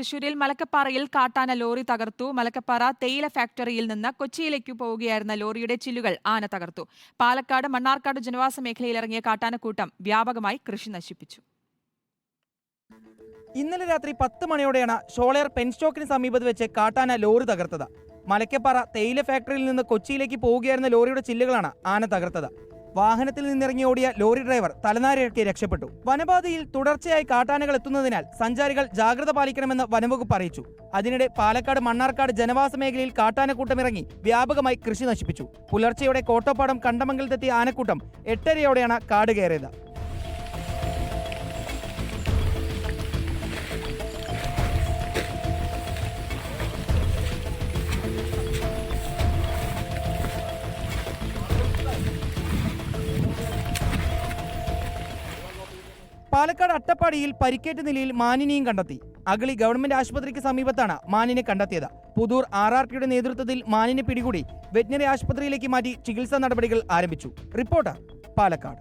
തൃശൂരിൽ മലക്കപ്പാറയിൽ കാട്ടാന ലോറി തകർത്തു. മലക്കപ്പാറ തേയില ഫാക്ടറിയിൽ നിന്ന് കൊച്ചിയിലേക്ക് പോവുകയായിരുന്ന ലോറിയുടെ ചില്ലുകൾ ആന തകർത്തു. പാലക്കാട് മണ്ണാർക്കാട് ജനവാസ മേഖലയിൽ ഇറങ്ങിയ കാട്ടാനക്കൂട്ടം വ്യാപകമായി കൃഷി നശിപ്പിച്ചു. ഇന്നലെ രാത്രി പത്ത് മണിയോടെയാണ് ഷോളയർ പെൻസ്റ്റോക്കിന് സമീപത്ത് വെച്ച് കാട്ടാന ലോറി തകർത്തത്. മലക്കപ്പാറ തേയില ഫാക്ടറിയിൽ നിന്ന് കൊച്ചിയിലേക്ക് പോവുകയായിരുന്ന ലോറിയുടെ ചില്ലുകളാണ് ആന തകർത്തത്. വാഹനത്തിൽ നിന്നിറങ്ങി ഓടിയ ലോറി ഡ്രൈവർ തലനാരിഴക്കി രക്ഷപ്പെട്ടു. വനപാതയിൽ തുടർച്ചയായി കാട്ടാനകൾ എത്തുന്നതിനാൽ സഞ്ചാരികൾ ജാഗ്രത പാലിക്കണമെന്ന് വനംവകുപ്പ് അറിയിച്ചു. അതിനിടെ പാലക്കാട് മണ്ണാർക്കാട് ജനവാസ മേഖലയിൽ കാട്ടാനക്കൂട്ടം ഇറങ്ങി വ്യാപകമായി കൃഷി നശിപ്പിച്ചു. പുലർച്ചെയോടെ കോട്ടപ്പാടം കണ്ടമംഗലത്തെത്തിയ ആനക്കൂട്ടം എട്ടരയോടെയാണ് കാട് കയറിയത്. പാലക്കാട് അട്ടപ്പാടിയിൽ പരിക്കേറ്റ നിലയിൽ മാനിനെയും കണ്ടെത്തി. അഗളി ഗവൺമെന്റ് ആശുപത്രിക്ക് സമീപത്താണ് മാനിനെ കണ്ടെത്തിയത്. പുതൂർ ആർ ആർ ടിയുടെ നേതൃത്വത്തിൽ മാനിനെ പിടികൂടി വെറ്റിനറി ആശുപത്രിയിലേക്ക് മാറ്റി ചികിത്സാ നടപടികൾ ആരംഭിച്ചു. റിപ്പോർട്ടർ പാലക്കാട്.